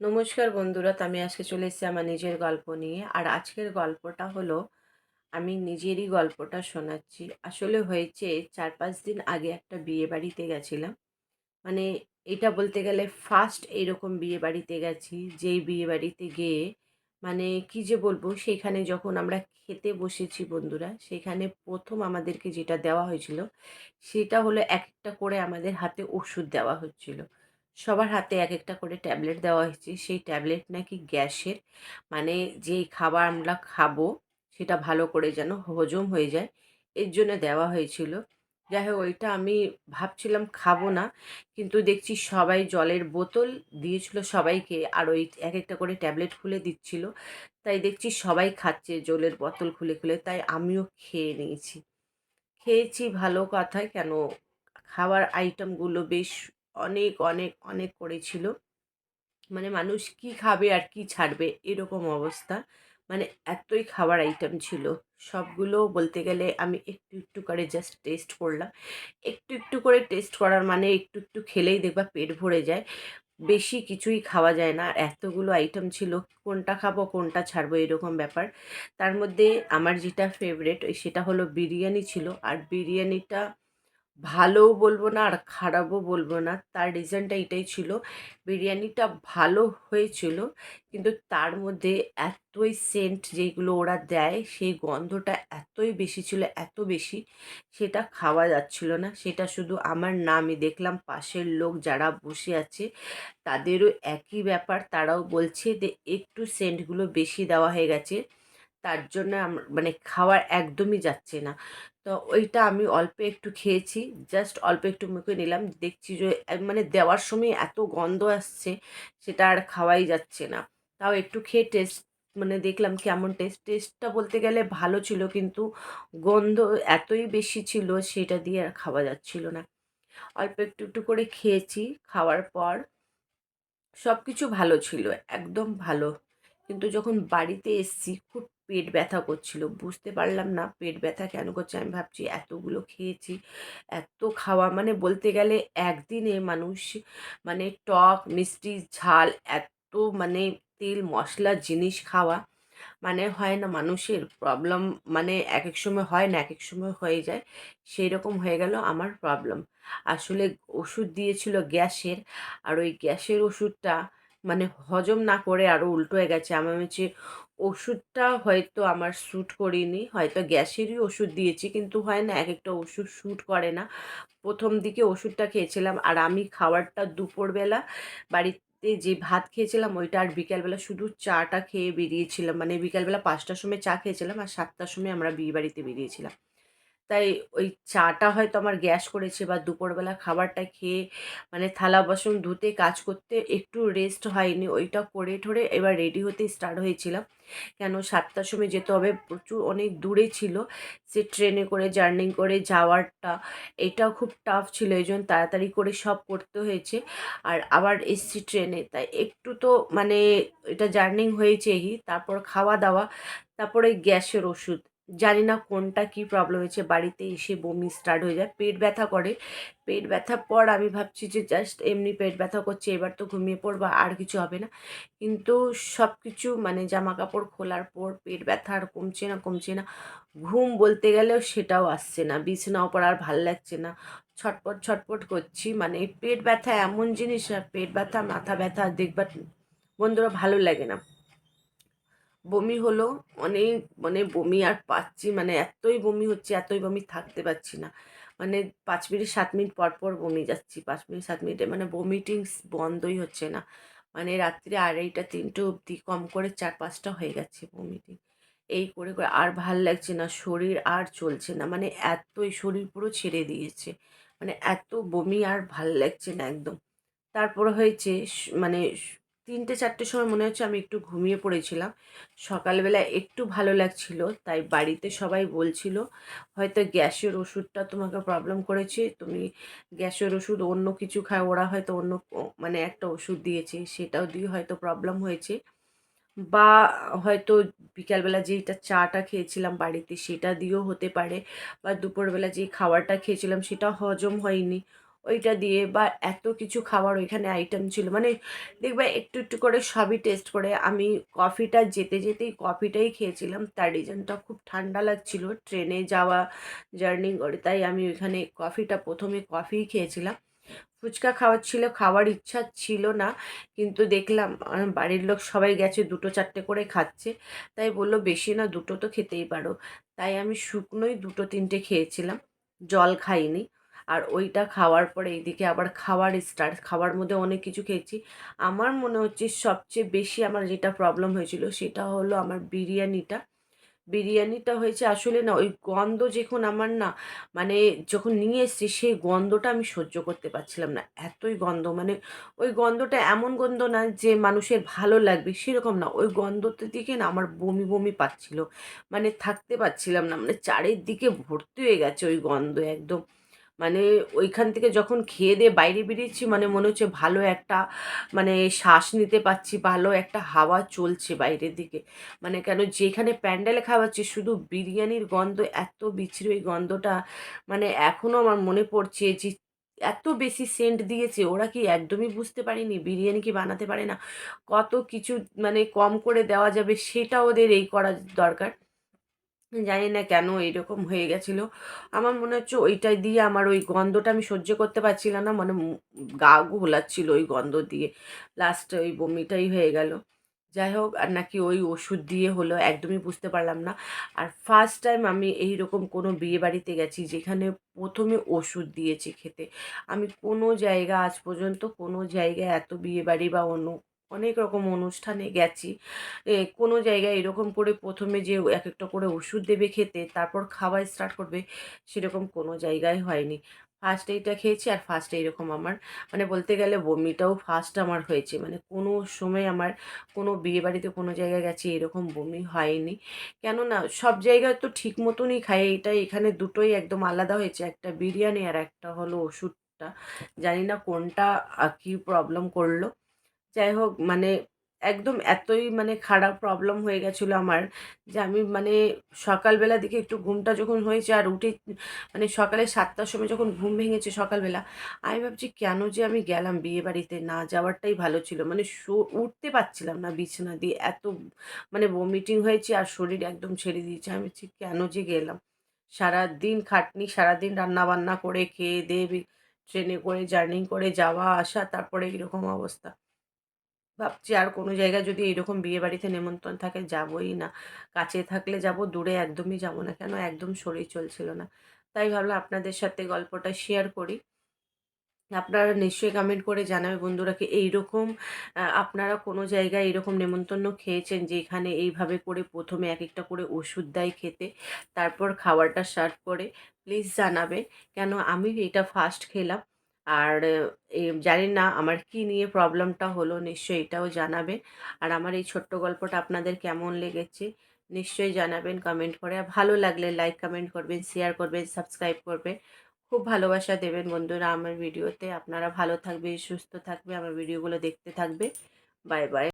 নমস্কার বন্ধুরা, আমি আজকে চলে এসেছি আমার নিজের গল্প নিয়ে। আর আজকের গল্পটা হলো, আমি নিজেরই গল্পটা শোনাচ্ছি। আসলে হয়েছে, চার পাঁচ দিন আগে একটা বিয়ে বাড়িতে গেছিলাম। মানে এটা বলতে গেলে ফার্স্ট এরকম বিয়ে বাড়িতে গেছি, যেই বিয়ে বাড়িতে গিয়ে মানে কি যে বলব, সেখানে যখন আমরা খেতে বসেছি বন্ধুরা, সেখানে প্রথম আমাদেরকে যেটা দেওয়া হয়েছিল, সেটা হলো একটা করে আমাদের হাতে ওষুধ দেওয়া হচ্ছিল। সবার হাতে এক একটা করে ট্যাবলেট দেওয়া হয়েছে। সেই ট্যাবলেট নাকি গ্যাসের। মানে যেই খাবার আমরা খাব, সেটা ভালো করে যেন হজম হয়ে যায়, এর জন্য দেওয়া হয়েছিল। যাই হোক, ওইটা আমি ভাবছিলাম খাব না, কিন্তু দেখছি সবাই জলের বোতল দিয়েছিল সবাইকে, আর ওই এক একটা করে ট্যাবলেট খুলে দিচ্ছিল। তাই দেখছি সবাই খাচ্ছে জলের বোতল খুলে খুলে, তাই আমিও খেয়ে নিয়েছি। খেয়েছি ভালো কথা কেন খাবার আইটেমগুলো বেশ অনেক অনেক অনেক করেছিল। মানে মানুষ কি খাবে আর কি ছাড়বে এরকম অবস্থা। মানে এতই খাবার আইটেম ছিল। সবগুলো বলতে গেলে আমি একটু একটু করে জাস্ট টেস্ট করলাম। একটু একটু করে টেস্ট করার মানে একটু একটু খেলেই দেখবা পেট ভরে যায়। বেশি কিছুই খাওয়া যায় না। এতগুলো আইটেম ছিল, কোনটা খাব, কোনটা ছাড়বো এরকম ব্যাপার। তার মধ্যে আমার যেটা ফেভারেট সেটা হলো বিরিয়ানি ছিল। আর বিরিয়ানিটা ভালোও বলব না আর খারাপও বলব না। তার রিজনটা এটাই ছিল, বিরিয়ানিটা ভালো হয়েছিল, কিন্তু তার মধ্যে এতই সেন্ট যেগুলো ওরা দেয়, সেই গন্ধটা এতই বেশি ছিল, এত বেশি, সেটা খাওয়া যাচ্ছিল না। সেটা শুধু আমার না আমি দেখলাম, পাশের লোক যারা বসে আছে, তাদেরও একই ব্যাপার, তারাও বলছে যে একটু সেন্টগুলো বেশি দেওয়া হয়ে গেছে। তার জন্য মানে খাওয়ার একদমই যাচ্ছে না। তো ওইটা আমি অল্প একটু খেয়েছি জাস্ট অল্প একটু মুখে নিলাম। দেখছি যে মানে দেওয়ার সময় এত গন্ধ আসছে, সেটা আর খাওয়াই যাচ্ছে না। তাও একটু খেয়ে টেস্ট মানে দেখলাম কেমন টেস্ট টেস্টটা বলতে গেলে ভালো ছিল, কিন্তু গন্ধ এতই বেশি ছিল, সেটা দিয়ে আর খাওয়া যাচ্ছিল না। অল্প একটু একটু করে খেয়েছি, খাওয়ার পর সব কিছু ভালো ছিল, একদম ভালো। কিন্তু যখন বাড়িতে এসেছি, খুব পেট ব্যথা করছিল। বুঝতে পারলাম না পেট ব্যথা কেন করছে। আমি ভাবছি এতগুলো খেয়েছি, এত খাওয়া। মানে বলতে গেলে একদিনে মানুষ মানে টক, মিষ্টি, ঝাল, এত মানে তেল, মশলা, জিনিস খাওয়া মানে হয় না। মানুষের প্রবলেম মানে এক এক সময় হয় না এক এক সময় হয়ে যায়। সেই রকম হয়ে গেল আমার প্রবলেম আসলে ওষুধ দিয়েছিল গ্যাসের আর ওই গ্যাসের ওষুধটা মানে হজম না করে আরও উল্টো হয়ে গেছে। আমার হচ্ছে ওষুধটা হয়তো আমার শ্যুট করিনি, হয়তো গ্যাসেরই ওষুধ দিয়েছি, কিন্তু হয় না এক একটা ওষুধ শ্যুট করে না। প্রথম দিকে ওষুধটা খেয়েছিলাম আর আমি খাবারটা দুপুরবেলা বাড়িতে যে ভাত খেয়েছিলাম, ওইটা আর বিকালবেলা শুধু চাটা খেয়ে বেরিয়েছিলাম। মানে বিকালবেলা পাঁচটার সময় চা খেয়েছিলাম আর সাতটার সময় আমরা বিয়ে বাড়িতে বেরিয়েছিলাম। তাই ওই চাটা হয়তো আমার গ্যাস করেছে বা দুপুরবেলা খাবারটা খেয়ে মানে থালা বাসন ধুতে, কাজ করতে একটু রেস্ট হয়নি। ওইটা করে ঠরে এবার রেডি হতে স্টার্ট হয়েছিলাম। কেন? সাতটার সময় যেতে হবে। প্রচুর অনেক দূরে ছিল। সে ট্রেনে করে, জার্নি করে যাওয়ারটা, এটাও খুব টাফ ছিল। এই জন্য তাড়াতাড়ি করে সব করতে হয়েছে। আর আবার এসছি ট্রেনে। তাই একটু তো মানে এটা জার্নিং হয়েছেই। তারপর খাওয়া দাওয়া তারপরে গ্যাসের ওষুধ। জানি না কোনটা কি প্রবলেম হয়েছে, বাড়িতে এসে বমি স্টার্ট হয়ে যায়, পেট ব্যথা করে। পেট ব্যথার পর আমি ভাবছি যে জাস্ট এমনি পেট ব্যথা করছে, এবার তো ঘুমিয়ে পড়বা, আর কিছু হবে না। কিন্তু সব কিছু মানে জামা কাপড় খোলার পর পেট ব্যথা আর কমছে না কমছে না, ঘুম বলতে গেলেও সেটাও আসছে না বিছানা ওপর আর ভালো লাগছে না। ছটপট ছটপট করছি মানে পেট ব্যথা এমন জিনিস পেট ব্যথা, মাথা ব্যথা, দেখবার বন্ধুরা ভালো লাগে না। বমি হলো অনেক মানে বমি আর পাচ্ছি মানে এতই বমি হচ্ছে, এতই বমি থাকতে পারছি না। মানে পাঁচ মিনিট, সাত মিনিট পর পর বমি যাচ্ছি, পাঁচ মিনিট, সাত মিনিটে মানে বমিটিং বন্ধই হচ্ছে না। মানে রাত্রি আড়াইটা, তিনটে অবধি কম করে চার পাঁচটা হয়ে গেছে বমিটিং এই করে করে আর ভালো লাগছে না, শরীর আর চলছে না মানে এতই শরীর পুরো ছেড়ে দিয়েছে। মানে এত বমি আর ভালো লাগছে না একদম। তারপর হয়েছে মানে তিনটে চারটের সময় মনে হচ্ছে আমি একটু ঘুমিয়ে পড়েছিলাম। সকালবেলা একটু ভালো লাগছিল, তাই বাড়িতে সবাই বলছিল, হয়তো গ্যাসের ওষুধটা তোমাকে প্রবলেম করেছে, তুমি গ্যাসের ওষুধ অন্য কিছু খায় ওরা হয়তো অন্য মানে একটা ওষুধ দিয়েছে, সেটাও দিয়ে হয়তো প্রবলেম হয়েছে। বা হয়তো বিকালবেলা যেইটা চাটা খেয়েছিলাম বাড়িতে, সেটা দিয়েও হতে পারে, বা দুপুরবেলা যেই খাবারটা খেয়েছিলাম, সেটা হজম হয়নি। ওইটা দিয়ে বা এত কিছু খাবার ওইখানে আইটেম ছিল। মানে দেখবে একটু একটু করে সবই টেস্ট করে। আমি কফিটা যেতে, যেতেই কফিটাই খেয়েছিলাম। তার রিজনটা খুব ঠান্ডা লাগছিল। ট্রেনে যাওয়া জার্নি করে তাই আমি ওইখানে কফিটা প্রথমে কফিই খেয়েছিলাম। ফুচকা খাওয়ার ছিল, খাওয়ার ইচ্ছা ছিল না। কিন্তু দেখলাম বাড়ির লোক সবাই গেছে, দুটো, চারটে করে খাচ্ছে। তাই বলল, বেশি না, দুটো তো খেতেই পারো। তাই আমি শুকনোই দুটো, তিনটে খেয়েছিলাম। জল খাইনি। আর ওইটা খাওয়ার পরে এইদিকে আবার খাওয়ার স্টার্ট খাওয়ার মধ্যে অনেক কিছু খেয়েছি। আমার মনে হচ্ছে সবচেয়ে বেশি আমার যেটা প্রবলেম হয়েছিল সেটা হলো আমার বিরিয়ানিটা। বিরিয়ানিটা হয়েছে আসলে না, ওই গন্ধ যখন আমার না মানে যখন নিয়ে এসছি সেই গন্ধটা আমি সহ্য করতে পারছিলাম না। এতই গন্ধ মানে ওই গন্ধটা এমন গন্ধ না যে মানুষের ভালো লাগবে, সেরকম না। ওই গন্ধতে দিকে না আমার বমি বমি পাচ্ছিল। মানে থাকতে পারছিলাম না মানে চারিদিকে ভর্তি হয়ে গেছে ওই গন্ধ একদম। মানে ওইখান থেকে যখন খেয়ে দিয়ে বাইরে বেরিয়েছি মানে মনে হচ্ছে ভালো একটা মানে শ্বাস নিতে পারছি ভালো একটা হাওয়া চলছে বাইরের দিকে। মানে কেন যেখানে প্যান্ডেলে খাওয়াচ্ছি, শুধু বিরিয়ানির গন্ধ, এত বিচ্ছিরি ওই গন্ধটা মানে এখনও আমার মনে পড়ছে যে এত বেশি সেন্ট দিয়েছে, ওরা কি একদমই বুঝতে পারেনি, বিরিয়ানি কি বানাতে পারে না? কত কিছু মানে কম করে দেওয়া যাবে, সেটা ওদের এই করা দরকার। জানি না কেন এরকম হয়ে গেছিল। আমার মনে হচ্ছে ওইটাই দিয়ে আমার ওই গন্ধটা আমি সহ্য করতে পারছিলাম না মানে গা গোলাচ্ছিল ওই গন্ধ দিয়ে। লাস্টে ওই বমিটাই হয়ে গেল। যাই হোক, আর নাকি ওই ওষুধ দিয়ে হলো, একদমই বুঝতে পারলাম না। আর ফার্স্ট টাইম আমি এই রকম কোনো বিয়ে বাড়িতে গেছি যেখানে প্রথমে ওষুধ দিয়েছে খেতে। আমি কোনো জায়গা আজ পর্যন্ত কোনো জায়গায় এত বিয়ে বাড়ি বা অন্য অনেক রকম অনুষ্ঠানে গেছি। কোনো জায়গায় এরকম করে প্রথমে যে এক একটা করে ওষুধ দেবে খেতে, তারপর খাওয়া স্টার্ট করবে, সেরকম কোনো জায়গায় হয়নি। ফার্স্ট এইটা খেয়েছি আর ফার্স্ট এইরকম আমার। মানে বলতে গেলে বমিটাও ফার্স্ট আমার হয়েছে। মানে কোনো সময় আমার কোনো বিয়ে বাড়িতে কোনো জায়গায় গেছি, এরকম বমি হয়নি। কেননা সব জায়গায় তো ঠিক মতনই খাই এটা এখানে দুটোই একদম আলাদা হয়েছে। একটা বিরিয়ানি আর একটা হলো ওষুধটা। জানি না কোনটা কী প্রবলেম করল। যাই হোক মানে একদম এতই মানে খারাপ প্রবলেম হয়ে গেছিল আমার যে আমি মানে সকালবেলা দিকে একটু ঘুমটা যখন হয়েছে আর উঠে মানে সকালে সাতটার সময় যখন ঘুম ভেঙেছে সকালবেলা, আমি ভাবছি কেন যে আমি গেলাম বিয়ে বাড়িতে? না যাওয়ারটাই ভালো ছিল। মানে উঠতে পারছিলাম না বিছানা দিয়ে, এত মানে বমিটিং হয়েছে আর শরীর একদম ছেড়ে দিয়েছে। আমি ভাবছি কেন যে গেলাম? সারাদিন খাটনি, সারাদিন রান্না বান্না করে, খেয়ে দিয়ে, ট্রেনে করে, জার্নি করে যাওয়া, আসা, তারপরে এরকম অবস্থা। ভাবছি আর কোনো জায়গায় যদি এরকম বিয়ে বাড়িতে নেমন্তন্ন থাকে যাবই না। কাছে থাকলে যাব, দূরে একদমই যাব না কেন? একদম শরীর চলছিল না। তাই ভাবলাম আপনাদের সাথে গল্পটা শেয়ার করি। আপনারা নিশ্চয়ই কমেন্ট করে জানাবে বন্ধুরাকে এইরকম আপনারা কোনো জায়গায় এরকম নেমন্তন্ন খেয়েছেন যেখানে এইভাবে করে প্রথমে এক একটা করে ওষুধ দেয় খেতে, তারপর খাবারটা সার্ভ করে? প্লিজ জানাবে কেন? আমি এটা ফার্স্ট খেলাম। আর জানি না আমার কি নিয়ে প্রবলেমটা হলো, নিশ্চয়ই এটাও জানাবে। আর আমার এই ছোট্ট গল্পটা আপনাদের কেমন লেগেছে, নিশ্চয়ই জানাবেন কমেন্ট করে। আর ভালো লাগলে লাইক কমেন্ট করবেন শেয়ার করবেন সাবস্ক্রাইব করবেন। খুব ভালোবাসা দেবেন বন্ধুরা আমার ভিডিওতে আপনারা ভালো থাকবে সুস্থ থাকবে আমার ভিডিওগুলো দেখতে থাকবে। Bye bye